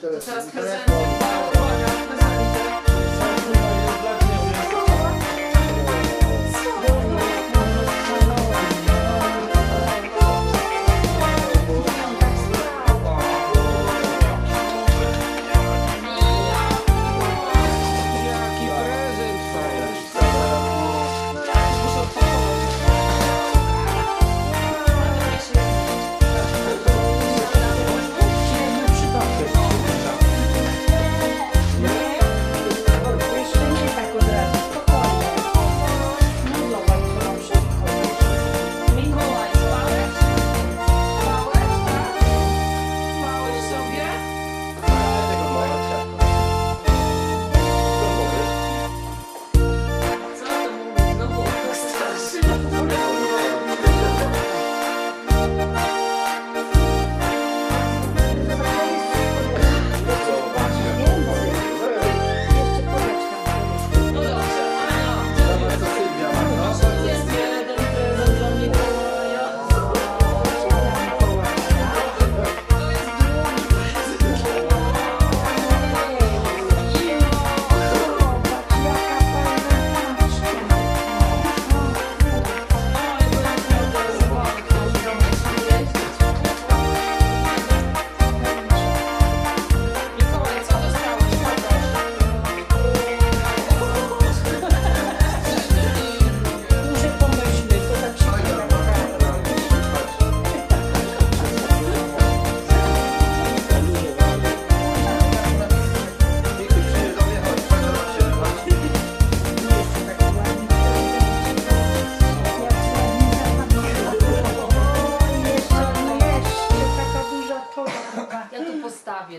To teraz prezentuję.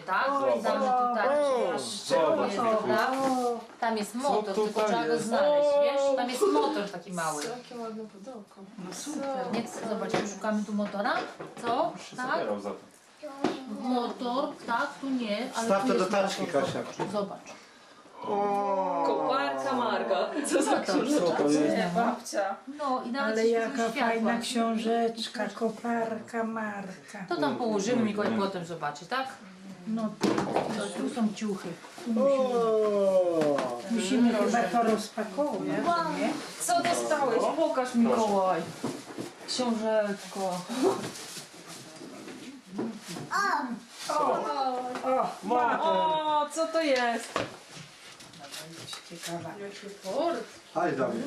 Tak? Oj, Damy tu tak. Zobacz, Jest, Mikuś. prawda? O, Tam jest Co motor, tutaj tylko trzeba go jest? znaleźć, wiesz? Tam jest motor taki mały. Jakie ładne pudełko. No super. Nie chcę, zobacz, szukamy tu motora. Co? Tak? za to. Motor, tak, tu nie, ale Staw tu to do jest taczki, motor. Kasia. Zobacz. Koparka Marga. Co za Co to? Co to jest? Nie, babcia. No i nawet Ale jaka światła. fajna książeczka, koparka Marka. To tam położymy, Mikołaj potem zobaczy, tak? No to, tu są ciuchy. Tu O, musimy, musimy chyba to rozpakować, nie? Co dostałeś? Pokaż Mikołaj. Książeczko. O, O, co to jest? ciekawa. Chodź do mnie.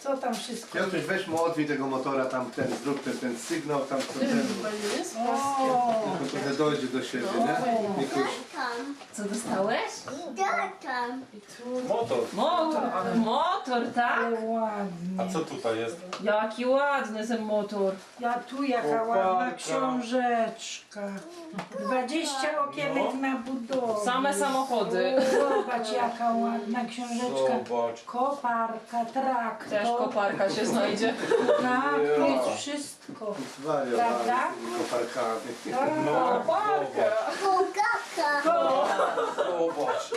Co tam wszystko? Piotruś, weź mu odwij tego motora, tam ten, zrób ten, ten sygnał, tam co ten. O, On trochę dojdzie do siebie, nie? Mikuś. Co dostałeś? Motor. Motor. Motor, tak? ale ładnie. A co tutaj jest? Jaki ładny ten motor. Ja tu jaka ładna książeczka. 20 okienek na budowę. Same samochody. Zobacz jaka ładna książeczka. Zobacz. Koparka, traktor. Też koparka się znajdzie. Tak, tu jest wszystko. Zwariowany Prawda? z tymi koparkami. No, Koparka. Zobacz.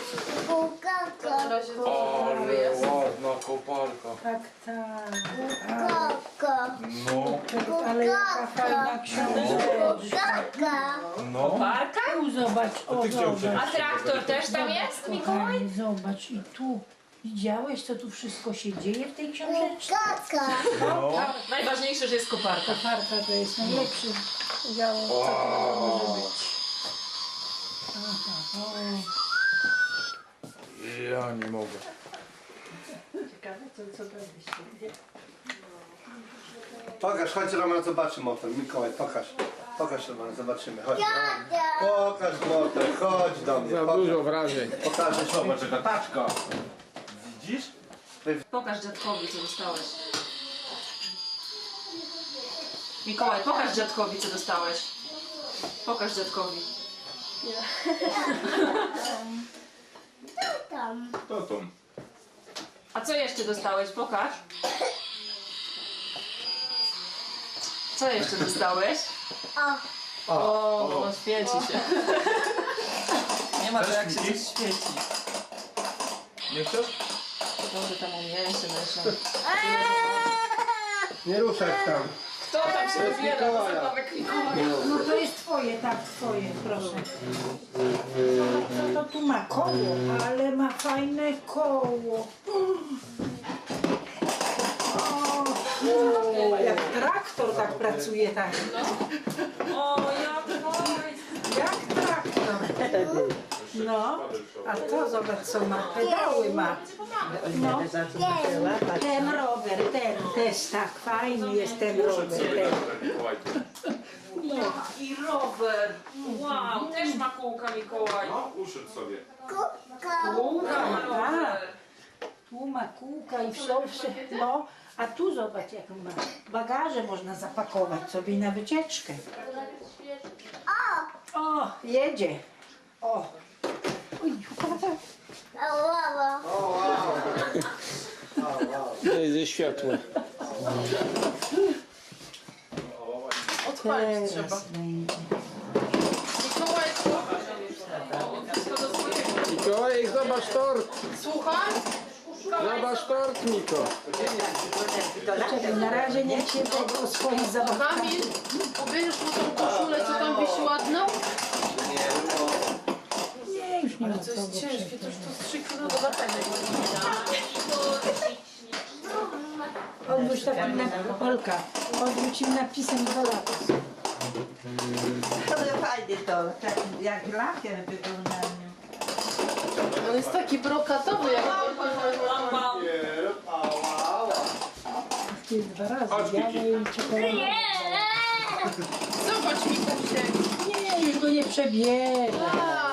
Na razie Ale ładna koparka. Tak, tak. No, Ale jaka fajna książeczka. no. Koparka? Tu zobacz, o ty chciał zobacz. A traktor też tam jest, Mikołaj? Kochani, zobacz i tu. Widziałeś, co tu wszystko się dzieje w tej książeczce? No. Najważniejsze, że jest koparka. Koparka to jest najlepszy udział, co to może być. Aha, o. Ja nie mogę. Ciekawe, co, co to jest. Pokaż, chodź Roman, zobaczy motor. Mikołaj, pokaż. Pokaż Roman, zobaczymy. Chodź. Pokaż motor, chodź do mnie. Za Pokaż. dużo wrażeń. Pokażę ci. Zobacz, jaka taczka. Widzisz? Pokaż dziadkowi, co dostałeś. Mikołaj, pokaż dziadkowi, co dostałeś. Pokaż dziadkowi. To tam. A co jeszcze dostałeś? Pokaż. Co jeszcze dostałeś? O, no świeci się. Nie ma to jak się coś świeci. Nie chcesz? Dobrze tam umiejęcie myślę. Nie ruszaj tam. Kto tam się wybiera na Mikołaja. zabawek Mikołaja? No to jest twoje, tak, twoje, proszę. No to tu ma koło, ale ma fajne koło. O, jak traktor tak pracuje, tak. O. Jak traktor. No, a to zobacz co ma, pedały ma. No, ten rower, ten też tak fajny jest ten rower. Ten. I rower. Wow, też ma kółka Mikołaj. No, uszedł sobie. Kółka ma rower. Tu ma kółka i wszystko, no. A tu zobacz jaką ma. Bagaże można zapakować sobie na wycieczkę. O, jedzie. O. Oj, Ze światła. Odpalić trzeba. Mikołaj. Mikołaj, zobacz tort! Słuchaj? Zobacz tort, Miko! Czekaj, na razie niech się tego o swoich zabawkach. Kamil, ubierzesz mu tą koszulę, co tam wisi ładną? Nie, nie ma To co jest go ciężkie, to już to z 3 kilo do latania. Odwróć tak na Olka. Odwróć im napisem dwa lata. Ale fajnie to, tak jak lakier wyglądają. On jest taki brokatowy, jak Jest dwa razy, Miki. i czekoladowe. Zobacz Mikusiek. Nie, niech go nie przebiera.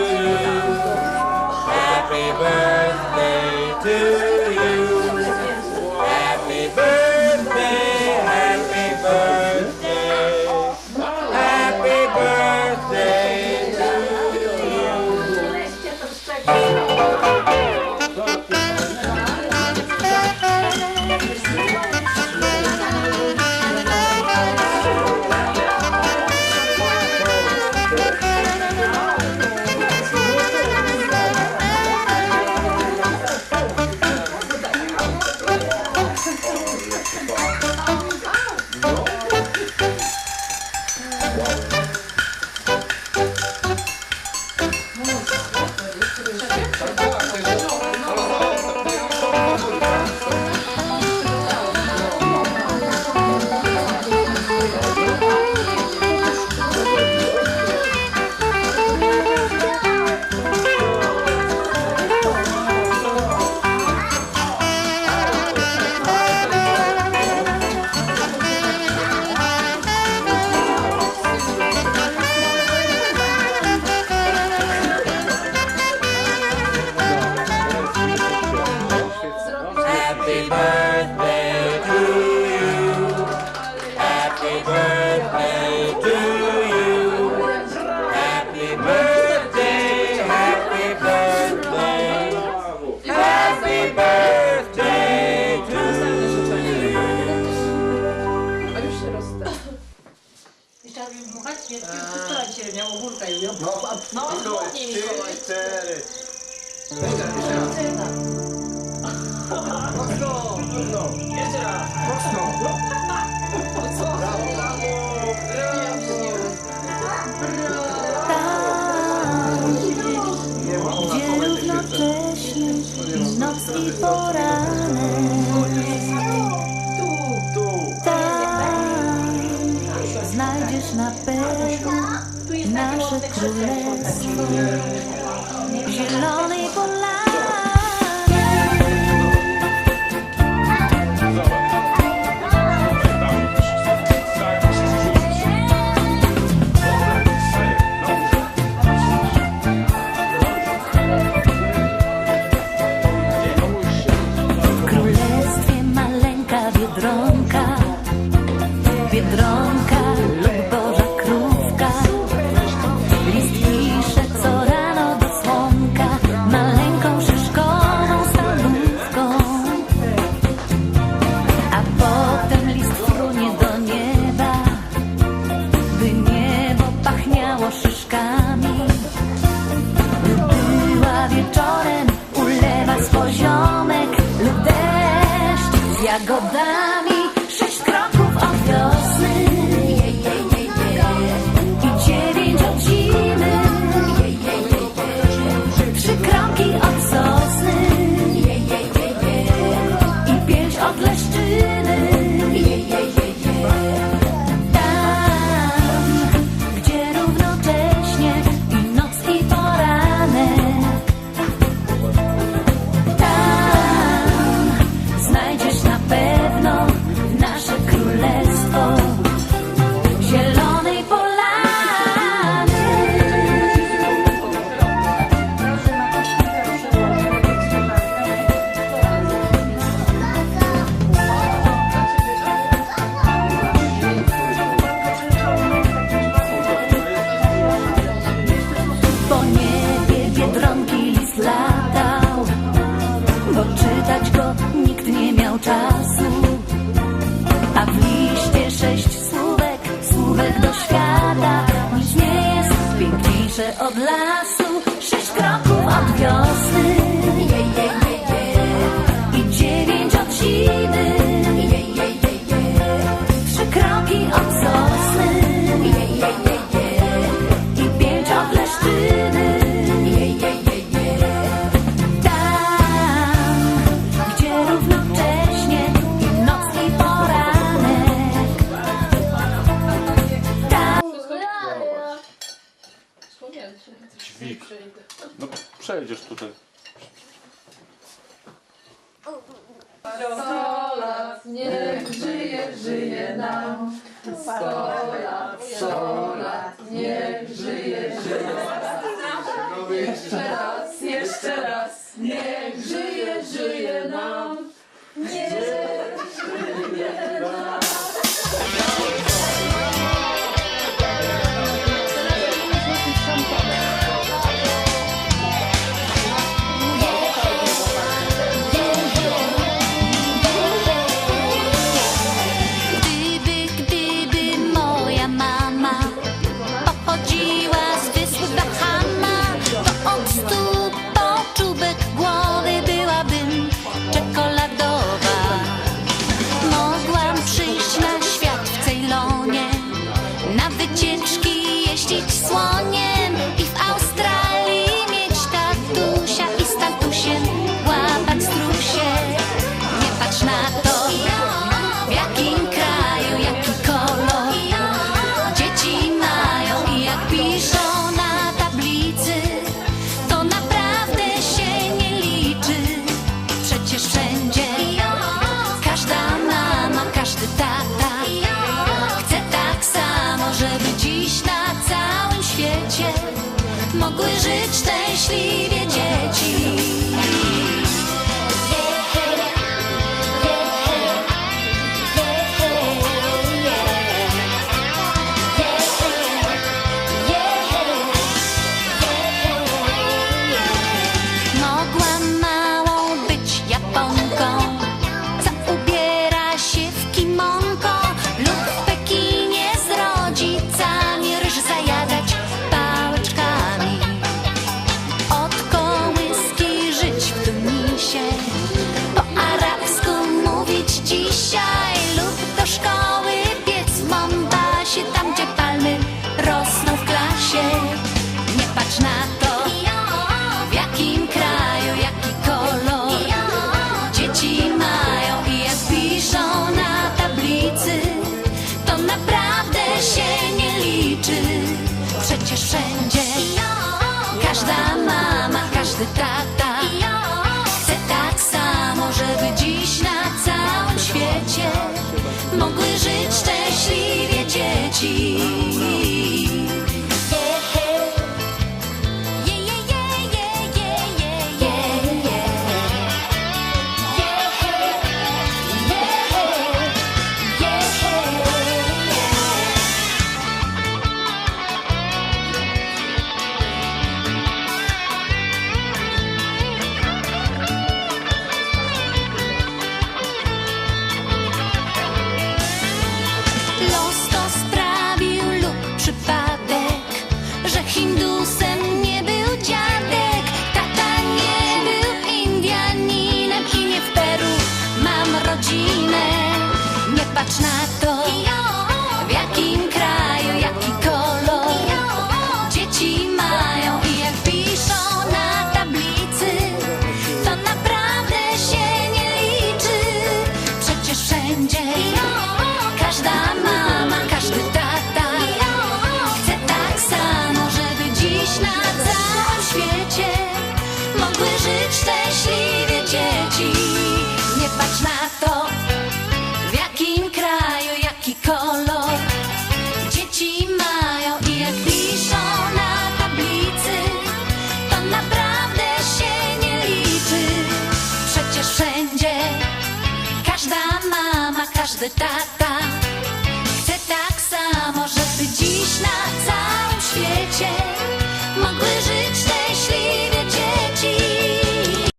I ją No, No, Mikołaj, dmuchnij, trzy, Mikołaj. cztery. Jeszcze raz, jeszcze raz. Mocno. Jeszcze raz. Mocno. Nie wolno na komendę krzyczeć. Noc i poranek today. sorry od lasu, sześć kroków od wiosny. nas. Niech żyje, żyje. szczęśliwie dzień. każda mama, każdy tata. Chce tak samo, żeby dziś na całym świecie Mogły żyć szczęśliwie dzieci. Każdy tata